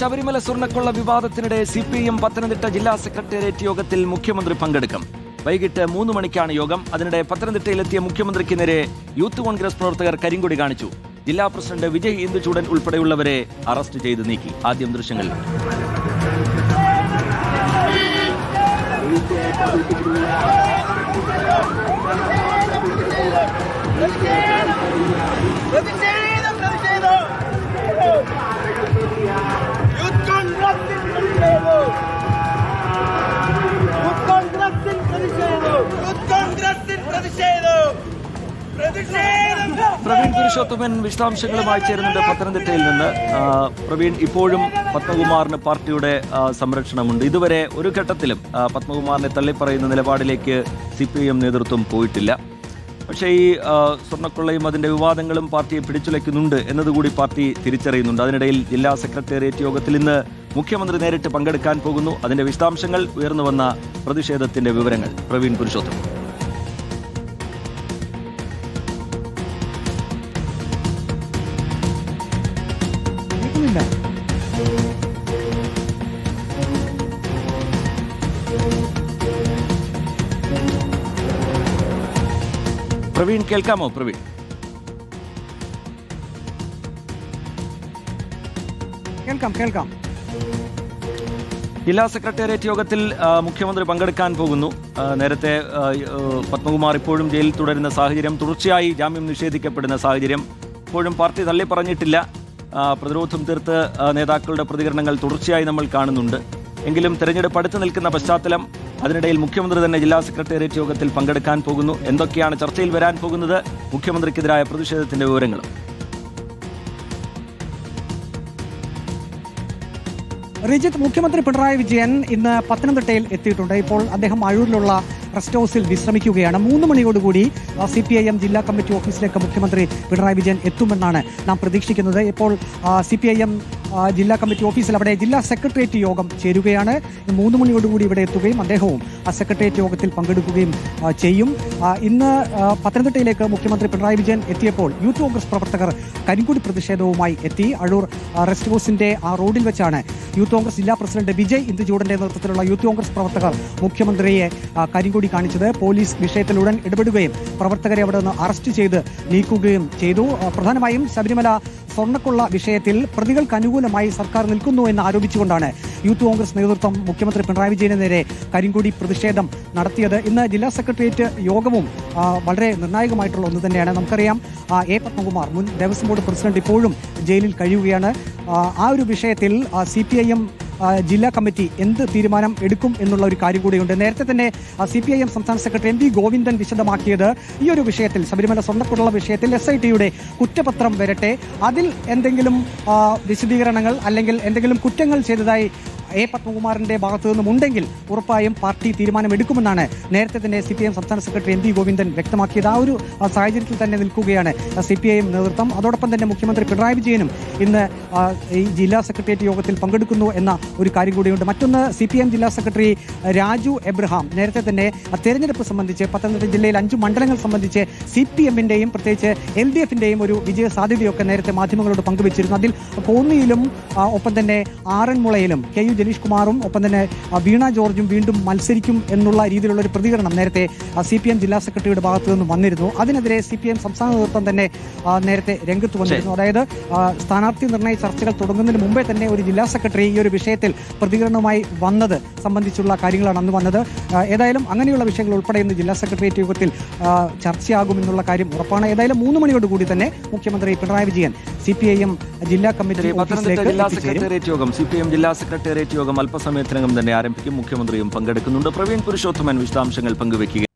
ശബരിമല സ്വർണക്കൊള്ള വിവാദത്തിനിടെ C P M Pathanamthitta ജില്ലാ സെക്രട്ടേറിയറ്റ് യോഗത്തിൽ മുഖ്യമന്ത്രി പങ്കെടുക്കും. വൈകിട്ട് മൂന്ന് മണിക്കാണ് യോഗം. അതിനിടെ പത്തനംതിട്ടയിലെത്തിയ മുഖ്യമന്ത്രിക്ക് നേരെ യൂത്ത് കോൺഗ്രസ് പ്രവർത്തകർ കരിങ്കൊടി കാണിച്ചു. ജില്ലാ പ്രസിഡന്റ് വിജയ് ഇന്ദുചൂടൻ ഉൾപ്പെടെയുള്ളവരെ അറസ്റ്റ് ചെയ്ത് നീക്കി. ആദ്യം ദൃശ്യങ്ങൾ പ്രവീൺ പുരുഷോത്തമൻ വിശദാംശങ്ങളുമായി ചേരുന്നുണ്ട് പത്തനംതിട്ടയിൽ നിന്ന്. പ്രവീൺ ഇപ്പോഴും പത്മകുമാറിന് പാർട്ടിയുടെ സംരക്ഷണമുണ്ട്. ഇതുവരെ ഒരു ഘട്ടത്തിലും പത്മകുമാറിനെ തള്ളിപ്പറയുന്ന നിലപാടിലേക്ക് സി പി എം നേതൃത്വം പോയിട്ടില്ല. പക്ഷേ ഈ സ്വർണക്കൊള്ളയും അതിന്റെ വിവാദങ്ങളും പാർട്ടിയെ പിടിച്ചുലയ്ക്കുന്നുണ്ട് എന്നതുകൂടി പാർട്ടി തിരിച്ചറിയുന്നുണ്ട്. അതിനിടയിൽ ജില്ലാ സെക്രട്ടേറിയറ്റ് യോഗത്തിൽ ഇന്ന് മുഖ്യമന്ത്രി നേരിട്ട് പങ്കെടുക്കാൻ പോകുന്നു. അതിന്റെ വിശദാംശങ്ങൾ ഉയർന്നു വന്ന പ്രതിഷേധത്തിന്റെ വിവരങ്ങൾ പ്രവീൺ പുരുഷോത്തമൻ. പ്രവീൺ കേൾക്കാമോ? പ്രവീൺ. കേൾക്കാം കേൾക്കാം. ജില്ലാ സെക്രട്ടേറിയറ്റ് യോഗത്തിൽ മുഖ്യമന്ത്രി പങ്കെടുക്കാൻ പോകുന്നു. നേരത്തെ പത്മകുമാർ ഇപ്പോഴും ജയിലിൽ തുടരുന്ന സാഹചര്യം തുടർച്ചയായി ജാമ്യം നിഷേധിക്കപ്പെടുന്ന സാഹചര്യം ഇപ്പോഴും പാർട്ടി തള്ളിപ്പറഞ്ഞിട്ടില്ല. പറഞ്ഞിട്ടില്ല പ്രതിരോധം തീർത്ത് നേതാക്കളുടെ പ്രതികരണങ്ങൾ തുടർച്ചയായി നമ്മൾ കാണുന്നുണ്ട്. എങ്കിലും തെരഞ്ഞെടുപ്പ് അടുത്ത് നിൽക്കുന്ന പശ്ചാത്തലം അതിനിടയിൽ മുഖ്യമന്ത്രി തന്നെ ജില്ലാ സെക്രട്ടേറിയറ്റ് യോഗത്തിൽ പങ്കെടുക്കാൻ പോകുന്നു. എന്തൊക്കെയാണ് ചർച്ചയിൽ വരാൻ പോകുന്നത്? മുഖ്യമന്ത്രിക്കെതിരായ പ്രതിഷേധത്തിന്റെ വിവരങ്ങളും റിജിത്ത് മുഖ്യമന്ത്രി പിണറായി വിജയൻ ഇന്ന് പത്തനംതിട്ടയിൽ എത്തിയിട്ടുണ്ട്. ഇപ്പോൾ അദ്ദേഹം അഴൂരിലുള്ള റെസ്റ്റ് ഹൗസിൽ വിശ്രമിക്കുകയാണ്. മൂന്ന് മണിയോടുകൂടി സി പി ഐ എം ജില്ലാ കമ്മിറ്റി ഓഫീസിലേക്ക് മുഖ്യമന്ത്രി പിണറായി വിജയൻ എത്തുമെന്നാണ് നാം പ്രതീക്ഷിക്കുന്നത്. ഇപ്പോൾ സി പി ഐ എം ജില്ലാ കമ്മിറ്റി ഓഫീസിൽ അവിടെ ജില്ലാ സെക്രട്ടേറിയറ്റ് യോഗം ചേരുകയാണ്. മൂന്ന് മണിയോടുകൂടി ഇവിടെ എത്തുകയും അദ്ദേഹവും ആ സെക്രട്ടേറിയറ്റ് യോഗത്തിൽ പങ്കെടുക്കുകയും ചെയ്യും. ഇന്ന് പത്തനംതിട്ടയിലേക്ക് മുഖ്യമന്ത്രി പിണറായി വിജയൻ എത്തിയപ്പോൾ യൂത്ത് കോൺഗ്രസ് പ്രവർത്തകർ കരിങ്കുടി പ്രതിഷേധവുമായി എത്തി. അഴൂർ റെസ്റ്റ് ഹൗസിന്റെ ആ റോഡിൽ വെച്ചാണ് യൂത്ത് കോൺഗ്രസ് ജില്ലാ പ്രസിഡന്റ് വിജയ് ഇന്ദുചൂടന്റെ നേതൃത്വത്തിലുള്ള യൂത്ത് കോൺഗ്രസ് പ്രവർത്തകർ മുഖ്യമന്ത്രിയെ കരിങ്കൊടി കാണിച്ചത്. പോലീസ് വിഷയത്തിലുടൻ ഇടപെടുകയും പ്രവർത്തകരെ അവിടെ നിന്ന് അറസ്റ്റ് ചെയ്ത് നീക്കുകയും ചെയ്തു. പ്രധാനമായും ശബരിമല സ്വർണക്കൊള്ള വിഷയത്തിൽ പ്രതികൾക്ക് അനുകൂലമായി സർക്കാർ നിൽക്കുന്നു എന്ന് ആരോപിച്ചുകൊണ്ടാണ് യൂത്ത് കോൺഗ്രസ് നേതൃത്വം മുഖ്യമന്ത്രി പിണറായി വിജയന് നേരെ കരിങ്കൊടി പ്രതിഷേധം നടത്തിയത്. ഇന്ന് ജില്ലാ സെക്രട്ടേറിയറ്റ് യോഗവും വളരെ നിർണായകമായിട്ടുള്ള ഒന്ന് തന്നെയാണ്. നമുക്കറിയാം എ പത്മകുമാർ മുൻ ദേവസ്വം ബോർഡ് പ്രസിഡന്റ് ഇപ്പോഴും ജയിലിൽ കഴിയുകയാണ്. ആ, ഒരു വിഷയത്തിൽ സി പി ഐ എം ജില്ലാ കമ്മിറ്റി എന്ത് തീരുമാനം എടുക്കും എന്നുള്ള ഒരു കാര്യം കൂടിയുണ്ട്. നേരത്തെ തന്നെ സി പി ഐ എം സംസ്ഥാന സെക്രട്ടറി എം വി ഗോവിന്ദൻ വിശദമാക്കിയത് ഈ ഒരു വിഷയത്തിൽ ശബരിമല സ്വർണക്കുള്ള വിഷയത്തിൽ എസ് ഐ ടിയുടെ കുറ്റപത്രം വരട്ടെ. അതിൽ എന്തെങ്കിലും വിശദീകരണങ്ങൾ അല്ലെങ്കിൽ എന്തെങ്കിലും കുറ്റങ്ങൾ ചെയ്തതായി എ പത്മകുമാറിന്റെ ഭാഗത്തു നിന്നുമുണ്ടെങ്കിൽ ഉറപ്പായും പാർട്ടി തീരുമാനമെടുക്കുമെന്നാണ് നേരത്തെ തന്നെ സി പി എം സംസ്ഥാന സെക്രട്ടറി എം വി ഗോവിന്ദൻ വ്യക്തമാക്കിയത്. ആ ഒരു സാഹചര്യത്തിൽ തന്നെ നിൽക്കുകയാണ് സി പി ഐ എം നേതൃത്വം. അതോടൊപ്പം തന്നെ മുഖ്യമന്ത്രി പിണറായി വിജയനും ഇന്ന് ഈ ജില്ലാ സെക്രട്ടേറിയറ്റ് യോഗത്തിൽ പങ്കെടുക്കുന്നു എന്ന ഒരു കാര്യം കൂടിയുണ്ട്. മറ്റൊന്ന് സി പി എം ജില്ലാ സെക്രട്ടറി രാജു എബ്രഹാം നേരത്തെ തന്നെ തെരഞ്ഞെടുപ്പ് സംബന്ധിച്ച് പത്തനംതിട്ട ജില്ലയിൽ അഞ്ച് മണ്ഡലങ്ങൾ സംബന്ധിച്ച് സി പി എമ്മിന്റെയും പ്രത്യേകിച്ച് എൽ ഡി എഫിന്റെയും ഒരു വിജയ സാധ്യതയൊക്കെ നേരത്തെ മാധ്യമങ്ങളോട് പങ്കുവച്ചിരുന്നു. അതിൽ കോന്നിയിലും ഒപ്പം തന്നെ ആറന്മുളയിലും കെ യു ജനീഷ് കുമാറും ഒപ്പം തന്നെ വീണ ജോർജും വീണ്ടും മത്സരിക്കും എന്നുള്ള രീതിയിലുള്ള ഒരു പ്രതികരണം നേരത്തെ സി പി എം ജില്ലാ സെക്രട്ടറിയുടെ ഭാഗത്തു നിന്നും വന്നിരുന്നു. അതിനെതിരെ സി പി എം സംസ്ഥാന നേതൃത്വം തന്നെ നേരത്തെ രംഗത്ത് വന്നിരുന്നു. അതായത് സ്ഥാനാർത്ഥി നിർണയ ചർച്ചകൾ തുടങ്ങുന്നതിന് മുമ്പേ തന്നെ ഒരു ജില്ലാ സെക്രട്ടറി ഈ ഒരു വിഷയത്തിൽ പ്രതികരണവുമായി വന്നത് സംബന്ധിച്ചുള്ള കാര്യങ്ങളാണ് അന്ന് വന്നത്. ഏതായാലും അങ്ങനെയുള്ള വിഷയങ്ങൾ ഉൾപ്പെടെ ഇന്ന് ജില്ലാ സെക്രട്ടേറിയറ്റ് യോഗത്തിൽ ചർച്ചയാകുമെന്നുള്ള കാര്യം ഉറപ്പാണ്. ഏതായാലും മൂന്ന് മണിയോടുകൂടി തന്നെ മുഖ്യമന്ത്രി Pinarayi Vijayan C P I M ജില്ലാ കമ്മിറ്റി പത്തനംതിട്ട ജില്ലാ സെക്രട്ടേറിയറ്റ് യോഗം സി പി എം ജില്ലാ സെക്രട്ടേറിയറ്റ് യോഗം അല്പസമയത്തിനകം തന്നെ ആരംഭിക്കും. മുഖ്യമന്ത്രിയും പങ്കെടുക്കുന്നുണ്ട്. പ്രവീൺ പുരുഷോത്തമൻ വിശദാംശങ്ങൾ പങ്കുവയ്ക്കുക